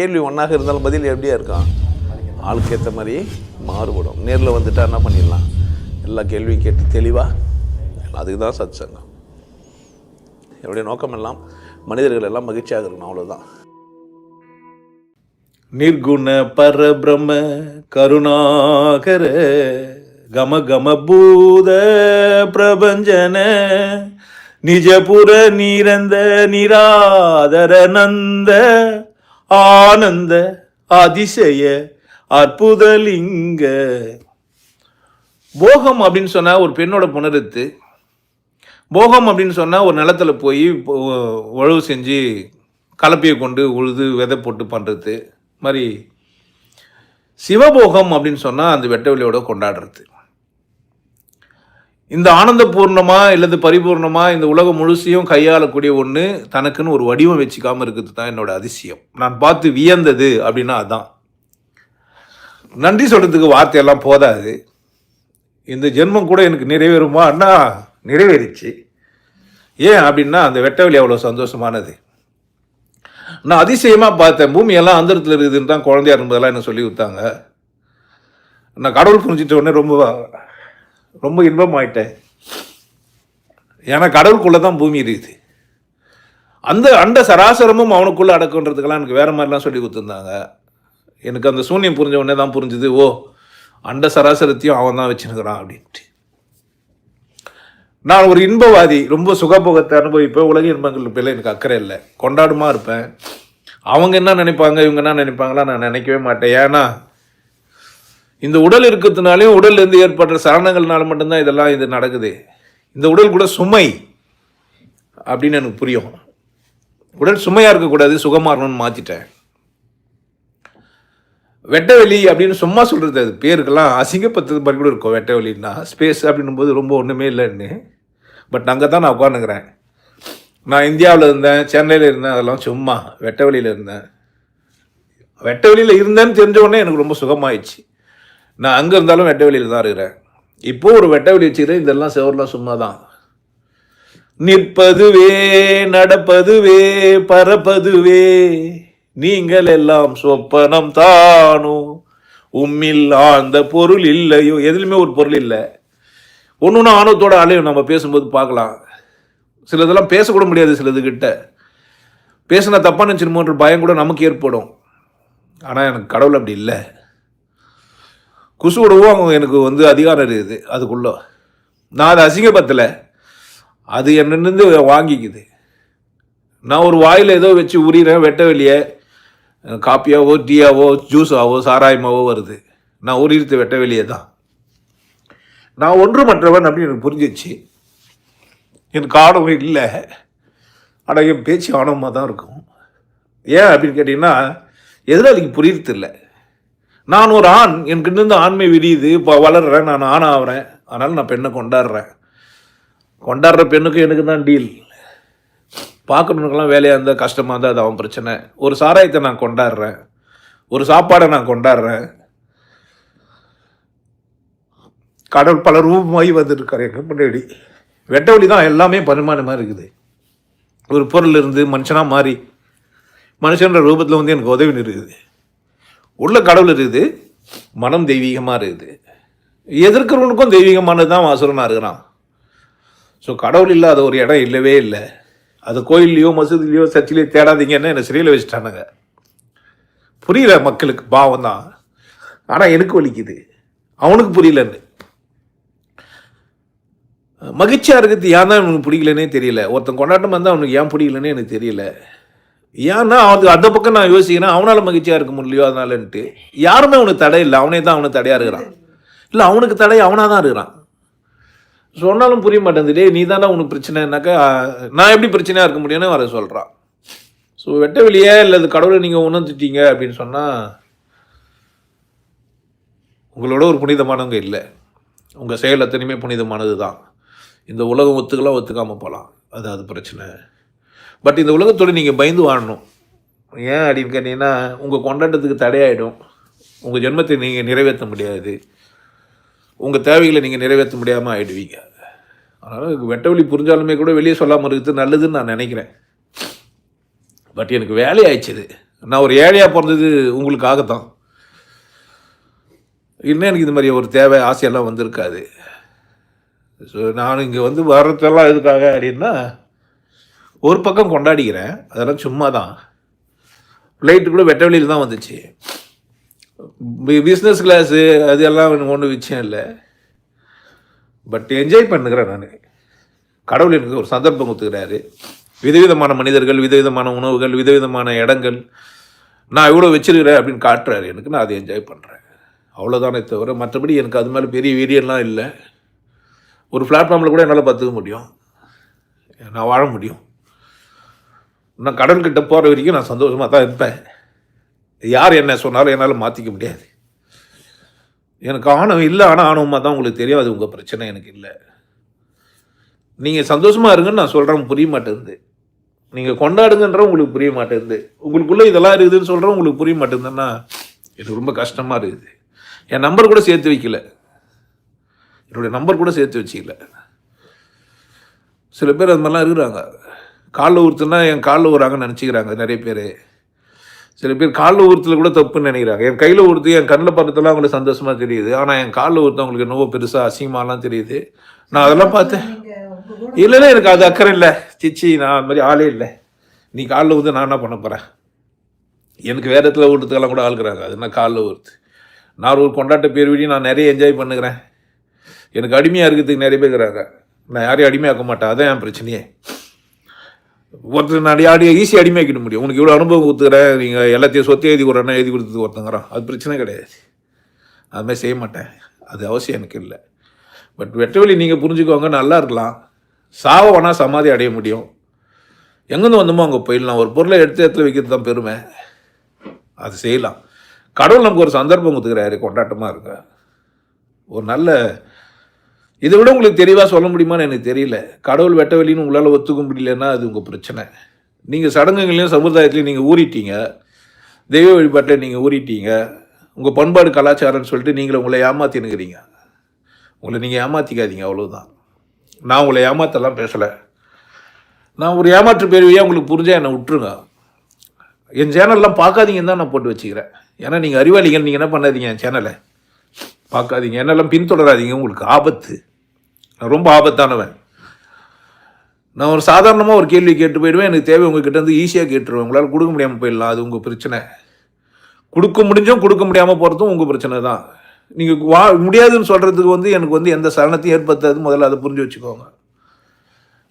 கேள்வி ஒன்றாக இருந்தாலும் பதில் எப்படியா இருக்கான் ஆளுக்கு ஏற்ற மாதிரி மாறுபடும். நேரில் வந்துட்டா என்ன பண்ணிடலாம்? எல்லா கேள்வியும் கேட்டு தெளிவாக அதுக்கு தான் சத் சங்கம் என்னுடைய நோக்கம் எல்லாம் மனிதர்கள் எல்லாம் மகிழ்ச்சியாக இருக்கணும் அவ்வளோதான் நிர்குண பரபிரம கருணாகர கம கம பூத பிரபஞ்சன நிஜபுர நீரந்த நிராதர நந்த ஆனந்த அதிசய அற்புதலிங்க போகம் அப்படின்னு சொன்னால் ஒரு பெண்ணோட புணருத்து போகம் அப்படின்னு சொன்னால் ஒரு நிலத்துல போய் உழவு செஞ்சு கலப்பையை கொண்டு உழுது விதை போட்டு பண்ணுறது மாதிரி சிவபோகம் அப்படின்னு சொன்னால் அந்த வெட்ட வெளியோட கொண்டாடுறது. இந்த ஆனந்த பூர்ணமா இல்லது பரிபூர்ணமா இந்த உலகம் முழுசையும் கையாளக்கூடிய ஒன்று தனக்குன்னு ஒரு வடிவம் வச்சுக்காமல் இருக்கிறது தான் என்னோட அதிசயம். நான் பார்த்து வியந்தது அப்படின்னா அதான். நன்றி சொல்கிறதுக்கு வார்த்தையெல்லாம் போதாது. இந்த ஜென்மம் கூட எனக்கு நிறைவேறுமா? அண்ணா நிறைவேறிச்சு. ஏன் அப்படின்னா அந்த வெட்டவெளி அவ்வளோ சந்தோஷமானது. நான் அதிசயமாக பார்த்தேன். பூமியெல்லாம் அந்தரத்தில் இருக்குதுன்னு தான் குழந்தையா இருந்ததெல்லாம் என்ன சொல்லி கொடுத்தாங்க. நான் கடவுள் புரிஞ்சிட்ட உடனே ரொம்ப ரொம்ப இன்பமாயிட்டேன் ஏன்னா கடவுளுக்குள்ளே தான் பூமி இருக்குது. அந்த அண்ட சராசரமும் அவனுக்குள்ளே அடக்குன்றதுக்கெல்லாம் எனக்கு வேறு மாதிரிலாம் சொல்லி கொடுத்துருந்தாங்க. எனக்கு அந்த சூன்யம் புரிஞ்ச உடனே தான் புரிஞ்சுது ஓ அண்ட சராசரத்தையும் அவன் தான் வச்சுருக்கிறான் அப்படின்ட்டு. நான் ஒரு இன்பவாதி ரொம்ப சுகபோகத்தை அனுபவிப்பேன். உலக இன்பங்கள் பேரில் எனக்கு அக்கறை இல்லை. கொண்டாடுமா இருப்பேன். அவங்க என்ன நினைப்பாங்க இவங்க என்ன நினைப்பாங்களா நான் நினைக்கவே மாட்டேன். ஏன்னா இந்த உடல் இருக்கிறதுனாலையும் உடல்லேருந்து ஏற்படுற சரணங்கள்னால மட்டும்தான் இதெல்லாம் இது நடக்குது. இந்த உடல் கூட சுமை அப்படின்னு எனக்கு புரியும். உடல் சுமையாக இருக்கக்கூடாது சுகமாக இருக்கணும்னு மாற்றிட்டேன் வெட்டவெளி அப்படின்னு சும்மா சொல்கிறது அது. பேருக்கெல்லாம் அசிங்கப்பத்தது மாதிரி கூட இருக்கும். வெட்டவெளின்னா ஸ்பேஸ் அப்படின்னும் போது ரொம்ப ஒன்றுமே இல்லைன்னு. பட் அங்கே தான் நான் உட்காந்துக்கிறேன் நான் இந்தியாவில் இருந்தேன் சென்னையில் இருந்தேன் அதெல்லாம் சும்மா வெட்டவெளியில் இருந்தேன். வெட்டவெளியில் இருந்தேன்னு தெரிஞ்ச உடனே எனக்கு ரொம்ப சுகமாயிடுச்சு. நான் அங்கே இருந்தாலும் வெட்டவெளியில் தான் இருக்கிறேன். இப்போ ஒரு வெட்டவெளி வச்சுக்கிறேன் இதெல்லாம் செவர்லாம் சும்மா தான் நிற்பதுவே நடப்பதுவே பறப்பதுவே நீங்கள் எல்லாம் சொப்பனம் தானோ உம்மில் அந்த பொருள் இல்லையோ எதுலையுமே ஒரு பொருள் இல்லை. ஒன்று ஒன்று ஆணவத்தோட அலையும் நம்ம பேசும்போது பார்க்கலாம். சிலதெல்லாம் பேசக்கூட முடியாது சிலதுகிட்ட. பேசினா தப்பாக நினச்சிருமோன்ற பயம் கூட நமக்கு ஏற்படும். ஆனால் எனக்கு கடவுள் அப்படி இல்லை. குசு விடவும் அவங்க எனக்கு வந்து அதிகாரம் இருக்குது. அதுக்குள்ளே. நான் அதை அசிங்கப்படுத்தலை. அது என்னென்னு வாங்கிக்குது. நான் ஒரு வாயில் ஏதோ வச்சு உரிகிறேன் வெட்ட வெளியே காப்பியாவோ டீயாவோ ஜூஸாவோ சாராயமாவோ வருது. நான் உரித்து வெட்ட வெளியே தான். நான் ஒன்று மற்றவன் அப்படின்னு எனக்கு புரிஞ்சிச்சு. எனக்கு ஆணவம் இல்லை. ஆனால் என் பேச்சு ஆணவமாக தான் இருக்கும். ஏன் அப்படின்னு கேட்டிங்கன்னா எதிராளிக்கு புரியறது இல்லை நான் ஒரு ஆண் என்கிட்ட இருந்து ஆண்மை விரியுது இப்போ வளர்கிறேன் நான் ஆண் ஆகிறேன் அதனால் நான் பெண்ணை கொண்டாடுறேன். கொண்டாடுற பெண்ணுக்கு எனக்கு தான் டீல் பார்க்கணுனுக்கெல்லாம் வேலையாக இருந்தால் கஷ்டமாக இருந்தால் அது அவன் பிரச்சனை. ஒரு சாராயத்தை நான் கொண்டாடுறேன். ஒரு சாப்பாடை நான் கொண்டாடுறேன். கடவுள் பல ரூபமாகி வந்துருக்கார் எங்கள் முன்னாடி. வெட்ட வழி தான் எல்லாமே பரிமாணமாக இருக்குது. ஒரு பொருள் இருந்து மனுஷனாக மாறி மனுஷன்ற ரூபத்தில் வந்து எனக்கு உதவி இருக்குது. உள்ள கடவுள் இருக்குது மனம் தெய்வீகமாக இருக்குது எதிர்க்கிறவனுக்கும் தெய்வீகமானது தான் வாசுரனாக இருக்கிறான். ஸோ கடவுள் இல்லாத ஒரு இடம் இல்லவே இல்லை. அது கோயில்லையோ மசூதிலையோ சர்ச்சிலையோ தேடாதீங்கன்னு என்னை சிறையில் வச்சுட்டானுங்க. புரியல மக்களுக்கு பாவம் தான் ஆனால் எனக்கு வலிக்குது. அவனுக்கு புரியலன்னு. மகிழ்ச்சியாக இருக்கிறது ஏன் தான் இவனுக்கு பிடிக்கலன்னே தெரியல. ஒருத்தன் கொண்டாட்டம் வந்தால் அவனுக்கு ஏன் பிடிக்கலன்னு எனக்கு தெரியல. ஏன்னா அவனுக்கு அந்த பக்கம் நான் யோசிக்கிறேன் அவனால் மகிழ்ச்சியாக இருக்க முடியலையோ அதனாலன்ட்டு. யாருமே அவனுக்கு தடை இல்லை. அவனே தான் அவனுக்கு தடையாக இருக்கிறான். இல்லை அவனுக்கு தடை அவனாக தான் இருக்கிறான். சொன்னாலும் புரிய மாட்டேங்குது. நீ தானே உனக்கு பிரச்சனைனாக்கா நான் எப்படி பிரச்சனையாக இருக்க முடியும்னு வர சொல்கிறான் ஸோ வெட்ட வெளியே இல்லை அது கடவுளை நீங்கள் உணர்ந்துட்டீங்க அப்படின்னு சொன்னால் உங்களோட ஒரு புனிதமானவங்க இல்லை. உங்கள் செயல் அத்தனையுமே புனிதமானது தான் இந்த உலகம் ஒத்துக்கலாம் ஒத்துக்காமல் போகலாம் அது அது பிரச்சனை. பட் இந்த உலகத்தோடு நீங்கள் பயந்து வாழணும். ஏன் அப்படின்னு கேட்டிங்கன்னா உங்கள் கொண்டாட்டத்துக்கு தடையாயிடும். உங்கள் ஜென்மத்தை நீங்கள் நிறைவேற்ற முடியாது. உங்கள் தேவைகளை நீங்கள் நிறைவேற்ற முடியாமல் ஆகிடுவீங்க அதனால் வெட்ட வழி புரிஞ்சாலுமே கூட வெளியே சொல்லாமல் இருக்கிறது நல்லதுன்னு நான் நினைக்கிறேன். பட் எனக்கு வேலையாயிடுச்சுது நான் ஒரு ஏழையாக பிறந்தது உங்களுக்காகத்தான். இன்னும் எனக்கு இந்த மாதிரி ஒரு தேவை ஆசையெல்லாம் வந்திருக்காது. ஸோ நான் இங்கே வந்து வர்றதெல்லாம் எதுக்காக அப்படின்னா ஒரு பக்கம் கொண்டாடிக்கிறேன். அதெல்லாம் சும்மா தான் ஃப்ளைட்டு கூட வெட்ட வெளியில் தான் வந்துச்சு. பிஸ்னஸ் கிளாஸு அது எல்லாம் எனக்கு ஒன்றும் விஷயம் இல்லை. பட் என்ஜாய் பண்ணுகிறேன் நான். கடவுள் எனக்கு ஒரு சந்தர்ப்பம் கொடுத்துக்கிறாரு. விதவிதமான மனிதர்கள் விதவிதமான உணவுகள் விதவிதமான இடங்கள். நான் இவ்வளோ வச்சிருக்கிறேன் அப்படின்னு காட்டுறாரு. எனக்கு நான் அதை என்ஜாய் பண்ணுறேன் அவ்வளோதானே தவிர மற்றபடி எனக்கு அது மேலே பெரிய வீரியெல்லாம் இல்லை. ஒரு பிளாட்ஃபார்மில் கூட என்னால் பார்த்துக்க முடியும். நான் வாழ முடியும். நான் கடல்கிட்ட போகிற வரைக்கும் நான் சந்தோஷமாக தான் இருப்பேன். யார் என்ன சொன்னாலும் என்னால் மாற்றிக்க முடியாது. எனக்கு ஆணவம் இல்லை ஆனால் ஆணவமாக தான் உங்களுக்கு தெரியும். அது உங்கள் பிரச்சனை எனக்கு இல்லை. நீங்கள் சந்தோஷமாக இருங்கன்னு நான் சொல்கிறேன் புரிய மாட்டேங்குது. நீங்கள் கொண்டாடுங்கன்ற உங்களுக்கு புரிய மாட்டேங்குது. உங்களுக்குள்ளே இதெல்லாம் இருக்குதுன்னு சொல்கிறேன் உங்களுக்கு புரிய மாட்டேங்குதுன்னா எனக்கு ரொம்ப கஷ்டமாக இருக்குது. என் நம்பர் கூட சேர்த்து வைக்கல. என்னுடைய நம்பர் கூட சேர்த்து வச்சிக்கல. சில பேர் அது மாதிரிலாம் இருக்கிறாங்க. காலில் ஊற்றுனா என் காலில் ஊறாங்கன்னு நினச்சிக்கிறாங்க நிறைய பேர். சில பேர் காலில் ஊறுத்துல கூட தப்புன்னு நினைக்கிறாங்க. என் கையில் ஊறுத்து என் கண்ணில் பார்த்துலாம் அவங்களுக்கு சந்தோஷமாக தெரியுது. ஆனால் என் காலில் ஊறுத்து அவங்களுக்கு என்னவோ பெருசாக அசிங்கமாலாம் தெரியுது. நான் அதெல்லாம் பார்த்தேன். இல்லைன்னா எனக்கு அது அக்கறை இல்லை. சிச்சி நான் அது மாதிரி ஆளே இல்லை. நீ காலில் ஊற்று நான் என்ன பண்ண போகிறேன் எனக்கு வேறு இடத்துல ஊட்டுறதுக்கெல்லாம் கூட ஆளுக்குறாங்க அது என்ன காலில் ஊறுத்து நான் ஒரு கொண்டாட்ட பேர் வீடியும் நான் நிறைய என்ஜாய் பண்ணுகிறேன். எனக்கு அடிமையாக இருக்கிறதுக்கு நிறைய பேர் இருக்கிறாங்க. நான் யாரையும் அடிமையாக்க மாட்டேன். அதான் என் பிரச்சனையே. ஒருத்தர் நான் யாடி ஈஸியாக அடிமையாக்கிட முடியும். உனக்கு இவ்வளோ அனுபவம் கொடுத்துக்கிறேன் நீங்கள் எல்லாத்தையும் சொத்து எழுதி கொடுறேன்னா எழுதி கொடுத்து ஒருத்தங்கிறான். அது பிரச்சனை கிடையாது. அதுமாதிரி செய்ய மாட்டேன். அது அவசியம் எனக்கு இல்லை. பட் வெட்டவெளி நீங்கள் புரிஞ்சுக்கோங்க நல்லா இருக்கலாம். சாவ வேணால் சமாதி அடைய முடியும். எங்கேருந்து வந்தோமோ அங்கே போயிடலாம். ஒரு பொருளை எடுத்து இடத்துல வைக்கிறது தான் பெருமை. அது செய்யலாம். கடவுள் நமக்கு ஒரு சந்தர்ப்பம் கொடுத்துக்கிறாரு. கொண்டாட்டமாக இருக்க ஒரு நல்ல இதை விட உங்களுக்கு தெளிவாக சொல்ல முடியுமான்னு எனக்கு தெரியல. கடவுள் வெட்ட வெளின்னு உங்களால் ஒத்துக்க முடியலன்னா அது உங்கள் பிரச்சனை. நீங்கள் சடங்குகளையும் சமுதாயத்துலையும் நீங்கள் ஊறிட்டீங்க. தெய்வ வழிபாட்டில் நீங்கள் ஊறிட்டீங்க. உங்கள் பண்பாடு கலாச்சாரம்னு சொல்லிட்டு நீங்களே உங்களை ஏமாத்தினுக்கிறீங்க உங்களை நீங்கள் ஏமாற்றிக்காதீங்க அவ்வளோதான் நான் உங்களை ஏமாத்தலாம் பேசலை. நான் ஒரு ஏமாற்று பேருவையாக உங்களுக்கு புரிஞ்சால் என்னை விட்டுருங்க. என் சேனல்லாம் பார்க்காதீங்கன்னு தான் நான் போட்டு வச்சுக்கிறேன். ஏன்னா நீங்கள் அறிவாளிகள் நீங்கள் என்ன பண்ணாதீங்க என் சேனலை? பார்க்காதீங்க. என்னெல்லாம் பின்தொடராதீங்க. உங்களுக்கு ஆபத்து. ரொம்ப ஆபத்தானவன். நான் ஒரு சாதாரணமாக ஒரு கேள்வி கேட்டு போயிடுவேன். எனக்கு தேவை உங்ககிட்ட இருந்து ஈஸியாக கேட்டுருவேன். உங்களால் கொடுக்க முடியாமல் போயிடலாம். அது உங்கள் பிரச்சனை. கொடுக்க முடிஞ்சும் கொடுக்க முடியாமல் போகிறதும் உங்கள் பிரச்சனை தான். நீங்கள் வா முடியாதுன்னு சொல்கிறதுக்கு வந்து எனக்கு வந்து எந்த சலனத்தையும் ஏற்படுத்தாது. முதல்ல அதை புரிஞ்சு வச்சுக்கோங்க.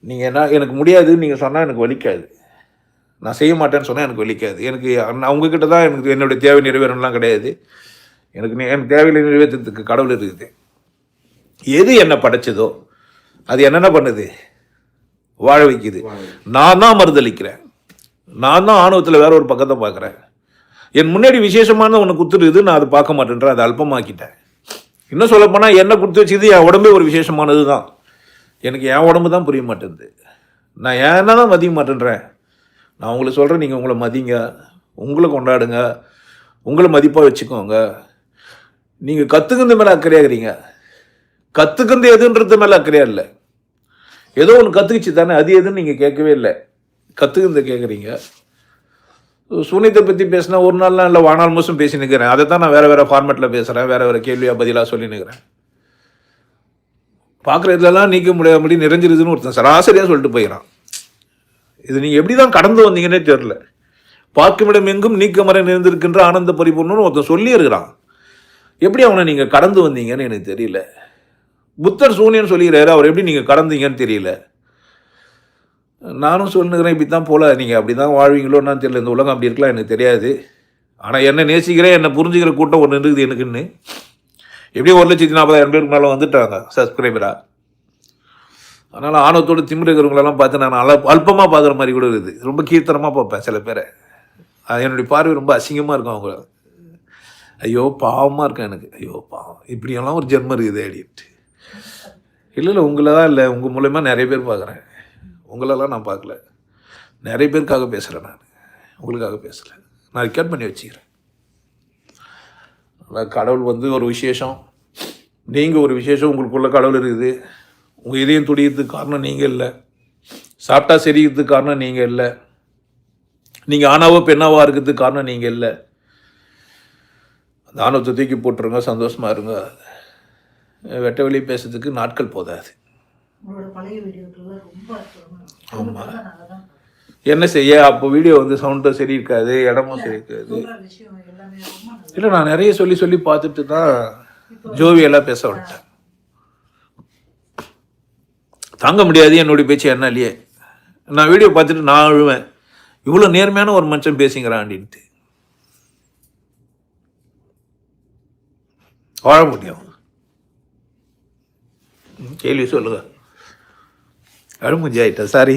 நீங்கள் என்ன எனக்கு முடியாதுன்னு நீங்கள் சொன்னால் எனக்கு வலிக்காது. நான் செய்ய மாட்டேன்னு சொன்னால் எனக்கு வலிக்காது. எனக்கு நான் உங்ககிட்ட தான் எனக்கு என்னுடைய தேவை நிறைவேறணும்லாம் கிடையாது. எனக்கு நே- எனக்கு தேவையில்லை நிறைவேற்றத்துக்கு கடவுள் இருக்குது. எது என்ன படைச்சதோ அது என்னென்ன பண்ணுது? வாழ வைக்குது. நான் தான் மறுதளிக்கிறேன். நான் தான் ஆணவத்தில் வேற ஒரு பக்கத்தை பார்க்குறேன். என் முன்னாடி விசேஷமான ஒன்று குத்துருக்குது நான் அதை பார்க்க மாட்டேன்றேன் அதை அல்பமாக்கிட்டேன். இன்னும் சொல்லப்போனால் என்ன கொடுத்து வச்சுது என் உடம்பே ஒரு விசேஷமானது தான். எனக்கு என் உடம்பு தான் புரிய மாட்டேங்குது. நான் ஏன்னா தான் மதிய மாட்டேன்றேன்? நான் உங்களுக்கு சொல்கிறேன் நீங்கள் உங்களை மதிங்க. உங்களை கொண்டாடுங்க. உங்களை மதிப்பாக வச்சுக்கோங்க. நீங்கள் கற்றுக்கிறது மேலே அக்கறையாகிறீங்க கற்றுக்கிறது எதுன்றது மேலே அக்கறையா இல்லை. ஏதோ ஒன்று கற்றுக்கிச்சு தானே அது எதுன்னு நீங்கள் கேட்கவே இல்லை. கற்றுக்கிறது கேட்குறீங்க சுனித்தை பற்றி பேசினா ஒரு நாள்லாம் இல்லை வானால் மாதம் பேசி நிற்கிறேன் அதை தான் நான் வேறு வேறு ஃபார்மேட்டில் பேசுகிறேன் வேறு வேறு கேள்வியாக பதிலாக சொல்லி நிற்கிறேன் பார்க்குற இதெல்லாம் நீக்க முடியாமடி நிறைஞ்சிருதுன்னு ஒருத்தன் சராசரியாக சொல்லிட்டு போயிடறான் இது நீங்கள் எப்படி தான் கடந்து வந்தீங்கன்னே தெரில பார்க்குமிடம் எங்கும் நீக்கமர நிறைந்திருக்கின்ற ஆனந்த பரிபூர்ணம்னு ஒருத்தன் சொல்லியிருக்கிறான். எப்படி அவனை நீங்கள் கடந்து வந்தீங்கன்னு எனக்கு தெரியல. புத்தர் சூனியன் சொல்லிக்கிறாரு அவர் எப்படி நீங்கள் கடந்தீங்கன்னு தெரியல. நானும் சொல்லுகிறேன் இப்படி தான் போல நீங்கள் அப்படி தான் வாழ்வீங்களோன்னு தெரியல. இந்த உலகம் அப்படி இருக்கலாம் எனக்கு தெரியாது. ஆனால் என்ன நேசிக்கிறேன் என்னை புரிஞ்சுக்கிற கூட்டம் ஒன்று இருக்குது எனக்குன்னு. எப்படியும் ஒரு லட்சத்தி நாற்பதாயிரம் பேருக்கு மேலே வந்துட்டாங்க சப்ஸ்கிரைபராக அதனால் ஆணவத்தோட திமிரு இருக்கிறவங்களெல்லாம் பார்த்து நான் அல அல்பமாக பார்க்குற மாதிரி கூட இருக்குது. ரொம்ப கீர்த்தனமாக பார்ப்பேன் சில பேரை. அது என்னுடைய பார்வை ரொம்ப அசிங்கமாக இருக்கும் அவங்க ஐயோ பாவமாக இருக்கும் எனக்கு. ஐயோ பாவம். இப்படியெல்லாம் ஒரு ஜென்மம் இருக்குது அப்படின்ட்டு இல்லை இல்லை உங்களை தான் இல்லை. உங்கள் மூலயமா நிறைய பேர் பார்க்குறேன் உங்களெல்லாம் நான் பார்க்கல நிறைய பேருக்காக பேசுகிறேன் நான். உங்களுக்காக பேசலை. நான் ரெக்கார்ட் பண்ணி வச்சுக்கிறேன். அதான் கடவுள் வந்து ஒரு விசேஷம். நீங்கள் ஒரு விசேஷம் உங்களுக்குள்ள கடவுள் இருக்குது. உங்கள் இதயம் துடிக்கிறதுக்கு காரணம் நீங்கள் இல்லை. சாப்பிட்டா செரிக்கிறதுக்கு காரணம் நீங்கள் இல்லை. நீங்கள் ஆணாவோ பெண்ணாவோ இருக்கிறதுக்கு காரணம் நீங்கள் இல்லை. அந்த ஆணவத்தை தூக்கி போட்டுருங்க சந்தோஷமாக இருங்க. வெட்ட வெளியே பேசுறதுக்கு நாட்கள் போதாது. உங்களோட பழைய வீடியோக்கள்லாம் ரொம்ப அற்புதமா இருக்கு. ஆமா. நல்லா தான் என்ன செய்ய? அப்போ வீடியோ வந்து சவுண்டும் சரி இருக்காது இடமும் சரி இருக்காது. இல்லை நான் நிறைய சொல்லி சொல்லி பார்த்துட்டு தான் ஜோவியெல்லாம் பேச விட்டேன் தாங்க முடியாது என்னுடைய பேச்சு என்னாலேயே நான் வீடியோ பார்த்துட்டு நான் அழுவேன். இவ்வளோ நேர்மையான ஒரு மனுஷன் பேசிங்கிறான் அப்படின்ட்டு வாழ முடியும். கேள்வி சொல்லுங்க. அழுமுஞ்சி ஆயிட்டா சாரி